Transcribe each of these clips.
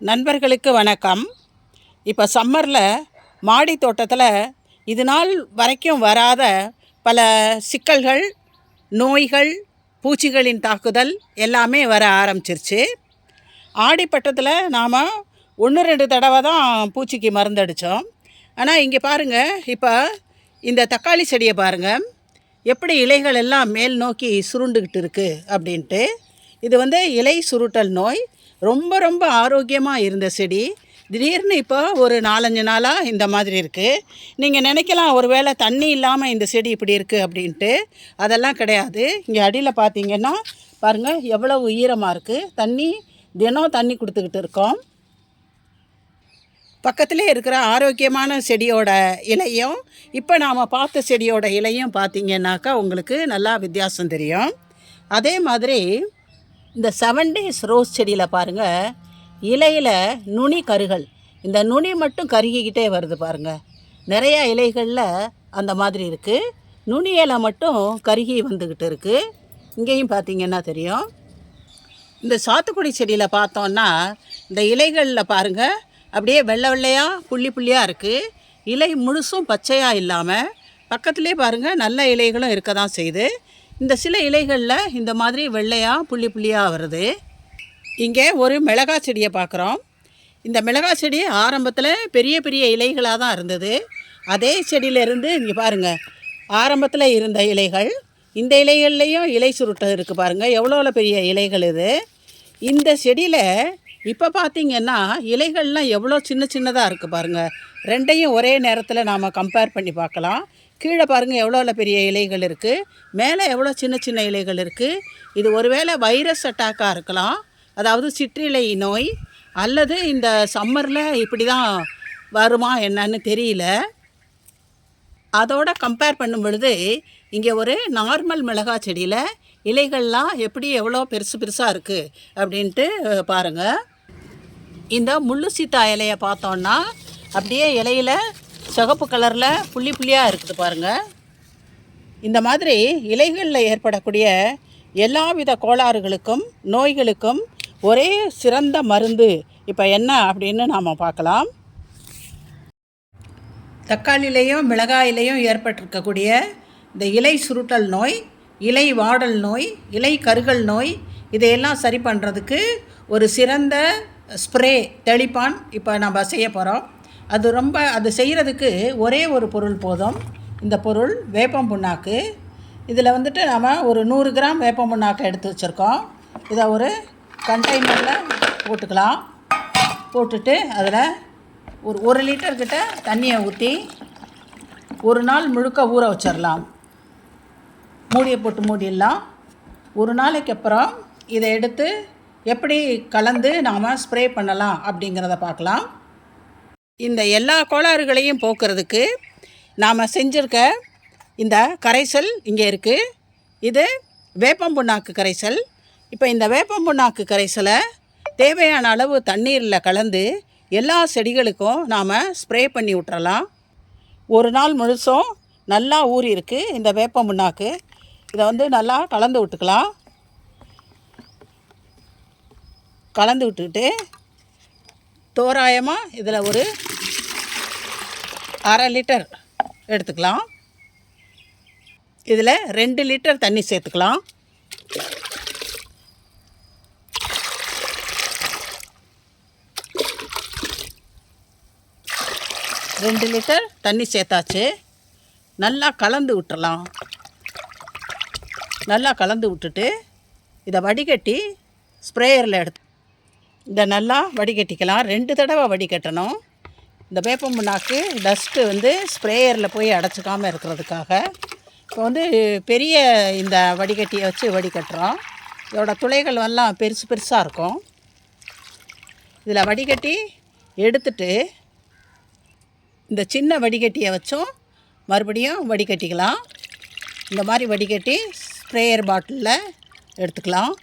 நண்பர்களுக்கு வணக்கம். இப்போ சம்மரில் மாடி தோட்டத்தில் இது நாள் வரைக்கும் வராத பல சிக்கல்கள் நோய்கள் பூச்சிகளின் தாக்குதல் எல்லாமே வர ஆரம்பிச்சிருச்சு. ஆடிப்பட்டத்தில் நாம் ஒன்று ரெண்டு தடவை தான் பூச்சிக்கு மருந்தடித்தோம் ஆனால் இங்கே பாருங்கள் இப்போ இந்த தக்காளி செடியை பாருங்கள் எப்படி இலைகள் எல்லாம் மேல் நோக்கி சுருண்டுக்கிட்டு இருக்குது அப்படின்ட்டு. இது வந்து இலை சுருட்டல் நோய் ரொம்ப ரொம்ப ஆரோக்கியமாக இருந்த செடி. திடீர்னு இப்போ ஒரு நாலஞ்சு நாளாக இந்த மாதிரி இருக்குது நீங்கள் நினைக்கலாம் ஒரு வேளை தண்ணி இல்லாமல் இந்த செடி இப்படி இருக்குது அப்படின்ட்டு. அதெல்லாம் கிடையாது. இங்கே அடியில் பார்த்தீங்கன்னா பாருங்கள் எவ்வளவு ஈரமாக இருக்குது தண்ணி தினம் தண்ணி கொடுத்துக்கிட்டு இருக்கோம். பக்கத்திலே இருக்கிற ஆரோக்கியமான செடியோட இலையும் இப்போ நாம் பார்த்த செடியோட இலையும் பார்த்தீங்கன்னாக்கா உங்களுக்கு நல்லா வித்தியாசம் தெரியும். அதே மாதிரி இந்த செவன் டேஸ் ரோஸ் செடியில் பாருங்கள் இலையில் நுனி கருகள். இந்த நுனி மட்டும் கருகிக்கிட்டே வருது பாருங்கள் நிறைய இலைகளில் அந்த மாதிரி இருக்குது நுனி இலை மட்டும் கருகி வந்துக்கிட்டு இருக்குது இங்கேயும் பார்த்தீங்கன்னா தெரியும்? இந்த சாத்துக்குடி செடியில் பார்த்தோன்னா இந்த இலைகளில் பாருங்கள் அப்படியே வெள்ளை வெள்ளையாக புள்ளி புள்ளியாக இருக்குது இலை முழுசும் பச்சையாக இல்லாமல் பக்கத்துலேயே பாருங்கள் நல்ல இலைகளும் இருக்க தான் செய்யுது. இந்த சில இலைகளில் இந்த மாதிரி வெள்ளையாக புள்ளி புள்ளியாக வருது. இங்கே ஒரு மிளகாய் செடியை பார்க்குறோம். இந்த மிளகாய் செடி ஆரம்பத்தில் பெரிய பெரிய இலைகளாக தான் இருந்தது. அதே செடியிலேருந்து இங்கே பாருங்கள் ஆரம்பத்தில் இருந்த இலைகள் இந்த இலைகள்லேயும் இலை சுருட்டம் இருக்குது பாருங்கள் எவ்வளோ பெரிய இலைகள் இது. இந்த செடியில் இப்போ பார்த்திங்கன்னா இலைகள்லாம் எவ்வளோ சின்ன சின்னதாக இருக்குது பாருங்கள் ரெண்டையும் ஒரே நேரத்தில் நாம் கம்பேர் பண்ணி பார்க்கலாம். கீழே பாருங்கள் எவ்வளோ பெரிய இலைகள் இருக்குது மேலே எவ்வளோ சின்ன சின்ன இலைகள் இருக்குது இது ஒருவேளை வைரஸ் அட்டாக்காக இருக்கலாம். அதாவது சிற்றிலை நோய் அல்லது இந்த சம்மரில் இப்படி தான் வருமா என்னன்னு தெரியல. அதோட கம்பேர் பண்ணும் பொழுது இங்கே ஒரு நார்மல் மிளகாய் செடியில் இலைகள்லாம் எப்படி எவ்வளோ பெருசு பெருசாக இருக்குது அப்படின்ட்டு பாருங்கள் இந்த முள்ளு சீத்தா இலையை பார்த்தோன்னா அப்படியே இலையில் சிகப்பு கலரில் புள்ளி புள்ளியாக இருக்குது பாருங்கள் இந்த மாதிரி இலைகளில் ஏற்படக்கூடிய எல்லாவித கோளாறுகளுக்கும் நோய்களுக்கும் ஒரே சிறந்த மருந்து. இப்போ என்ன அப்படின்னு நாம் பார்க்கலாம். தக்காளிலையும் மிளகாயிலையும் ஏற்பட்டிருக்கக்கூடிய இந்த இலை சுருட்டல் நோய் இலை வாடல் நோய் இலை கருகல் நோய் இதையெல்லாம் சரி பண்ணுறதுக்கு ஒரு சிறந்த ஸ்ப்ரே தெளிப்பான் இப்போ நம்ம செய்ய போகிறோம் அது ரொம்ப அது செய்கிறதுக்கு ஒரே ஒரு பொருள் போதும். இந்த பொருள் வேப்பம் புண்ணாக்கு. இதில் வந்துட்டு நம்ம ஒரு நூறு கிராம் வேப்பம் புண்ணாக்கு எடுத்து வச்சுருக்கோம். இதை ஒரு கண்டெய்னரில் போட்டுக்கலாம். போட்டுட்டு அதில் ஒரு ஒரு லிட்டர் கிட்ட தண்ணியை ஊற்றி ஒரு நாள் முழுக்க ஊற வச்சிடலாம் மூடியை போட்டு மூடிடலாம். ஒரு நாளைக்கு அப்புறம் இதை எடுத்து எப்படி கலந்து நாம் ஸ்ப்ரே பண்ணலாம் அப்படிங்கிறத பார்க்கலாம். இந்த எல்லா கோளாறுகளையும் போக்குறதுக்கு நாம் செஞ்சுருக்க இந்த கரைசல் இங்கே இருக்குது இது வேப்பம் புண்ணாக்கு கரைசல். இப்போ இந்த வேப்பம் புண்ணாக்கு கரைசலை தேவையான அளவு தண்ணீரில் கலந்து எல்லா செடிகளுக்கும் நாம் ஸ்ப்ரே பண்ணி விட்டுறலாம். ஒரு நாள் முழுசும் நல்லா ஊறி இருக்குது இந்த வேப்பம் புண்ணாக்கு இதை வந்து நல்லா கலந்து விட்டுக்கலாம். கலந்து விட்டுக்கிட்டு தோராயமாக இதில் ஒரு அரை லிட்டர் எடுத்துக்கலாம். இதில் ரெண்டு லிட்டர் தண்ணி சேர்த்துக்கலாம். ரெண்டு லிட்டர் தண்ணி சேர்த்தாச்சு. நல்லா கலந்து விட்டுறலாம். நல்லா கலந்து விட்டுட்டு இதை வடிகட்டி ஸ்ப்ரேயரில் எடுத்து இதை நல்லா வடிகட்டிக்கலாம். ரெண்டு தடவை வடிகட்டணும். இந்த வேப்பம் முன்னாக்கு டஸ்ட்டு வந்து ஸ்ப்ரேயரில் போய் அடைச்சிக்காமல் இருக்கிறதுக்காக இப்போ வந்து பெரிய இந்த வடிகட்டியை வச்சு வடிகட்டுறோம். இதோட துளைகள் எல்லாம் பெருசு பெருசாக இருக்கும். இதில் வடிகட்டி எடுத்துட்டு இந்த சின்ன வடிகட்டியை வச்சும் மறுபடியும் வடிகட்டிக்கலாம். இந்த மாதிரி வடிகட்டி ஸ்ப்ரேயர் பாட்டிலில் எடுத்துக்கலாம்.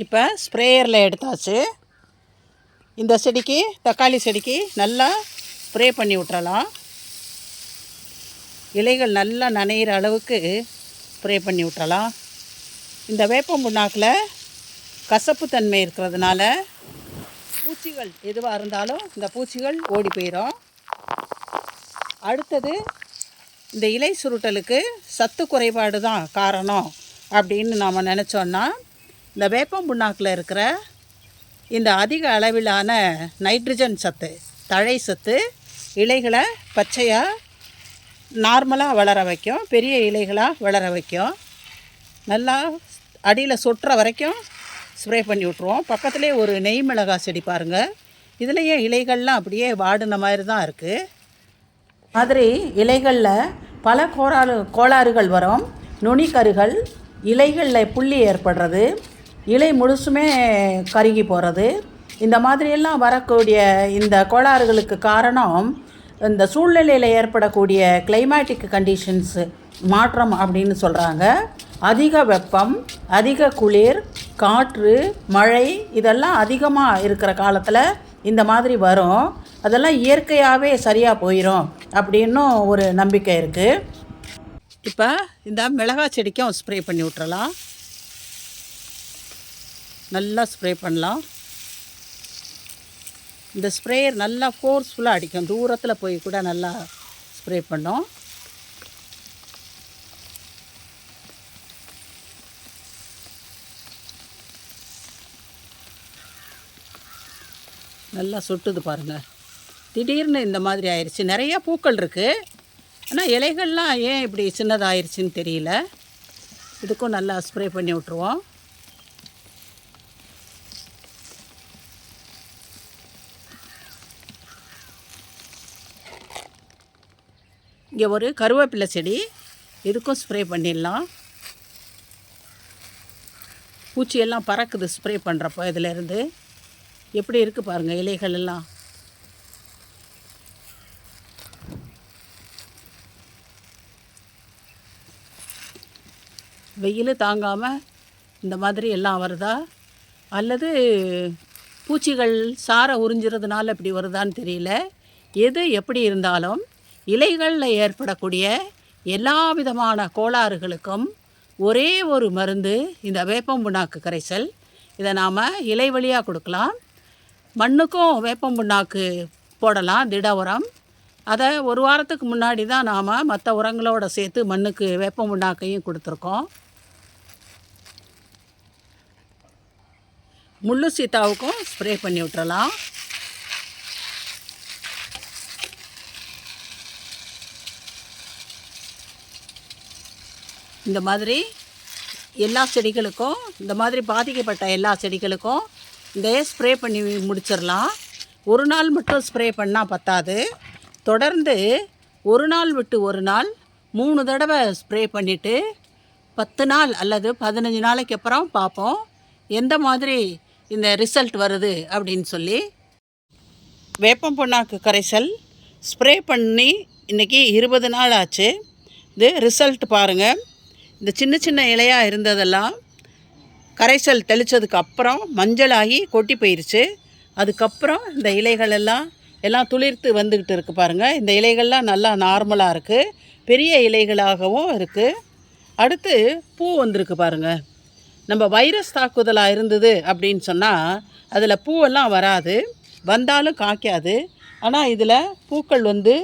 இப்போ ஸ்ப்ரேயரில் எடுத்தாச்சு. இந்த செடிக்கு தக்காளி செடிக்கு நல்லா ஸ்ப்ரே பண்ணி விட்றலாம் இலைகள் நல்லா நனையிற அளவுக்கு ஸ்ப்ரே பண்ணி விட்றலாம் இந்த வேப்பம் புண்ணாக்கில் கசப்பு தன்மை இருக்கிறதுனால பூச்சிகள் எதுவாக இருந்தாலும் இந்த பூச்சிகள் ஓடி போயிடும் அடுத்தது இந்த இலை சுருட்டலுக்கு சத்து குறைபாடு தான் காரணம் அப்படின்னு நாம் நினச்சோன்னா இந்த வேப்பம் புண்ணாக்கில் இருக்கிற இந்த அதிக அளவிலான நைட்ரஜன் சத்து தழை சத்து இலைகளை பச்சையாக நார்மலாக வளர வைக்கும் பெரிய இலைகளாக வளர வைக்கும். நல்லா அடியில் சொட்டுற வரைக்கும் ஸ்ப்ரே பண்ணி விட்ருவோம் பக்கத்துலேயே ஒரு நெய் மிளகாய் செடி பாருங்கள் இதுலேயே இலைகள்லாம் அப்படியே வாடின மாதிரி தான் இருக்குது மாதிரி இலைகளில் பல கோளாறு கோளாறுகள் வரும். நுனிக்கருகள் இலைகளில் புள்ளி ஏற்படுறது. இலை முழுசுமே கருகி போகிறது இந்த மாதிரியெல்லாம் வரக்கூடிய இந்த கோளாறுகளுக்கு காரணம் இந்த சூழ்நிலையில் ஏற்படக்கூடிய கிளைமேட்டிக் கண்டிஷன்ஸு மாற்றம் அப்படின்னு சொல்கிறாங்க அதிக வெப்பம் அதிக குளிர் காற்று மழை இதெல்லாம் அதிகமாக இருக்கிற காலத்தில் இந்த மாதிரி வரும். அதெல்லாம் இயற்கையாகவே சரியாக போயிடும் அப்படின்னும் ஒரு நம்பிக்கை இருக்குது இப்போ இந்த மிளகாய் செடிக்கும் ஸ்ப்ரே பண்ணி விட்றலாம் நல்லா ஸ்ப்ரே பண்ணலாம். இந்த ஸ்ப்ரேயர் நல்லா ஃபோர்ஸ்ஃபுல்லாக அடிக்கும். தூரத்தில் போய் கூட நல்லா ஸ்ப்ரே பண்ணோம். நல்லா சொட்டுது பாருங்கள் திடீர்னு இந்த மாதிரி ஆயிடுச்சு நிறையா பூக்கள் இருக்குது ஆனால் இலைகள்லாம் ஏன் இப்படி சின்னதாயிருச்சுன்னு தெரியல. இதுக்கும் நல்லா ஸ்ப்ரே பண்ணி விட்ருவோம் இங்கே ஒரு கருவேப்பிலை செடி. இதுக்கும் ஸ்ப்ரே பண்ணிடலாம். பூச்சியெல்லாம் பறக்குது ஸ்ப்ரே பண்ணுறப்போ இதிலேருந்து. எப்படி இருக்குது பாருங்கள் இலைகள் எல்லாம். வெயில் தாங்காமல் இந்த மாதிரி எல்லாம் வருதா? அல்லது பூச்சிகள் சாரை உறிஞ்சுறதுனால இப்படி வருதான்னு தெரியல. எது எப்படி இருந்தாலும் இலைகளில் ஏற்படக்கூடிய எல்லா விதமான கோளாறுகளுக்கும் ஒரே ஒரு மருந்து இந்த வேப்பம் புண்ணாக்கு கரைசல். இதை நாம் இலை வழியாக கொடுக்கலாம். மண்ணுக்கும் வேப்பம் புண்ணாக்கு போடலாம் திட உரம். அதை ஒரு வாரத்துக்கு முன்னாடி தான் நாம் மற்ற உரங்களோட சேர்த்து மண்ணுக்கு வேப்பம் புண்ணாக்கையும் கொடுத்துருக்கோம். முள்ளு சீத்தாவுக்கும் ஸ்ப்ரே பண்ணி விட்டுறலாம். இந்த மாதிரி எல்லா செடிகளுக்கும் இந்த மாதிரி பாதிக்கப்பட்ட எல்லா செடிகளுக்கும் இந்த ஸ்ப்ரே பண்ணி முடிச்சிடலாம். ஒரு நாள் மட்டும் ஸ்ப்ரே பண்ணால் பத்தாது. தொடர்ந்து ஒரு நாள் விட்டு ஒரு நாள் மூணு தடவை ஸ்ப்ரே பண்ணிவிட்டு பத்து நாள் அல்லது பதினஞ்சு நாளைக்கு அப்புறம் பார்ப்போம். எந்த மாதிரி இந்த ரிசல்ட் வருது அப்படின்னு சொல்லி. வேப்பம் புண்ணாக்கு கரைசல் ஸ்ப்ரே பண்ணி இன்றைக்கி இருபது நாள் ஆச்சு. இது ரிசல்ட் பாருங்கள் இந்த சின்ன சின்ன இலையாக இருந்ததெல்லாம் கரைசல் தெளித்ததுக்கு அப்புறம் மஞ்சளாகி கொட்டி போயிருச்சு. அதுக்கப்புறம் இந்த இலைகள் எல்லாம் எல்லாம் துளிர்த்து வந்துக்கிட்டு இருக்குது பாருங்கள் இந்த இலைகள்லாம் நல்லா நார்மலாக இருக்குது பெரிய இலைகளாகவும் இருக்குது அடுத்து பூ வந்திருக்கு பாருங்கள் நம்ம வைரஸ் தாக்குதலாக இருந்தது அப்படின்னு சொன்னால் அதில் பூவெல்லாம் வராது. வந்தாலும் காய்க்காது. ஆனால் இதில் பூக்கள் வந்து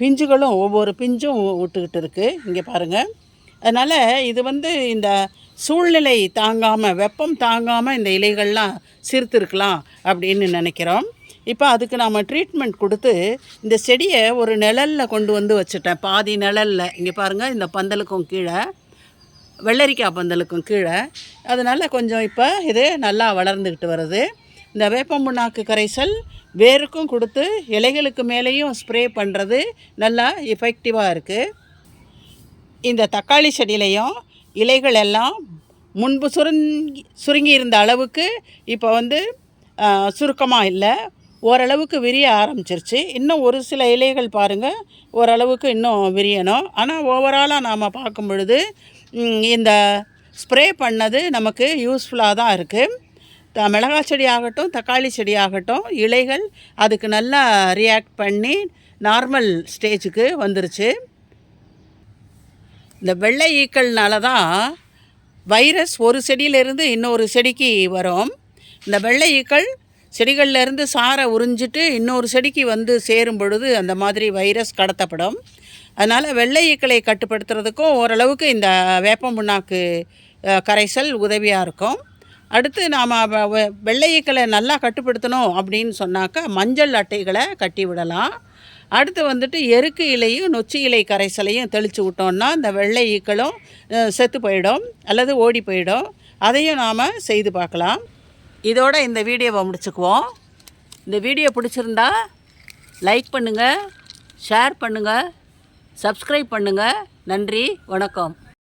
பிஞ்சுகளும் ஒவ்வொரு பிஞ்சும் விட்டுக்கிட்டு இருக்குது இங்கே பாருங்கள் அதனால் இது வந்து இந்த சூழ்நிலை தாங்காமல் வெப்பம் தாங்காமல் இந்த இலைகள்லாம் சிறுத்திருக்கலாம் அப்படின்னு நினைக்கிறோம். இப்போ அதுக்கு நாம் ட்ரீட்மெண்ட் கொடுத்து இந்த செடியை ஒரு நிழலில் கொண்டு வந்து வச்சுட்டேன். பாதி நிழலில். இங்கே பாருங்கள் இந்த பந்தலுக்கும் கீழே வெள்ளரிக்காய் பந்தலுக்கும் கீழே. அதனால் கொஞ்சம் இப்போ இது நல்லா வளர்ந்துக்கிட்டு வருது. இந்த வேப்பம் புண்ணாக்கு கரைசல் வேருக்கும் கொடுத்து இலைகளுக்கு மேலேயும் ஸ்ப்ரே பண்ணுறது நல்லா எஃபெக்டிவாக இருக்குது இந்த தக்காளி செடியிலையும் இலைகள் எல்லாம் முன்பு சுருங்கி சுருங்கி இருந்த அளவுக்கு இப்போ வந்து சுருக்கமாக இல்லை. ஓரளவுக்கு விரிய ஆரம்பிச்சிருச்சு. இன்னும் ஒரு சில இலைகள் பாருங்கள் ஓரளவுக்கு இன்னும் விரியணும். ஆனால் ஓவராலாக நாம் பார்க்கும் பொழுது இந்த ஸ்ப்ரே பண்ணது நமக்கு யூஸ்ஃபுல்லாக தான் இருக்குது த மிளகாய் செடி ஆகட்டும் தக்காளி செடி ஆகட்டும் இலைகள் அதுக்கு நல்லா ரியாக்ட் பண்ணி நார்மல் ஸ்டேஜுக்கு வந்துருச்சு. இந்த வெள்ளை ஈக்கள்னால தான் வைரஸ் ஒரு செடியிலேருந்து இன்னொரு செடிக்கு வரும். இந்த வெள்ளை ஈக்கள் செடிகள்லேருந்து சாரை உறிஞ்சிட்டு இன்னொரு செடிக்கு வந்து சேரும் பொழுது அந்த மாதிரி வைரஸ் கடத்தப்படும். அதனால் வெள்ளை ஈக்களை கட்டுப்படுத்துறதுக்கும் ஓரளவுக்கு இந்த வேப்ப புண்ணாக்கு கரைசல் உதவியாக இருக்கும். அடுத்து நாம் வெள்ளை ஈக்களை நல்லா கட்டுப்படுத்தணும் அப்படின்னு சொன்னாக்கா மஞ்சள் அட்டைகளை கட்டி விடலாம். அடுத்து வந்துட்டு எருக்கு இலையும் நொச்சி இலை கரைசலையும் தெளித்து விட்டோம்னா இந்த வெள்ளை ஈக்களும் செத்து போயிடும் அல்லது ஓடி போயிடும். அதையும் நாம் செய்து பார்க்கலாம். இதோட இந்த வீடியோவை முடிச்சுக்குவோம். இந்த வீடியோ பிடிச்சிருந்தா லைக் பண்ணுங்கள் ஷேர் பண்ணுங்கள் சப்ஸ்கிரைப் பண்ணுங்கள் நன்றி வணக்கம்.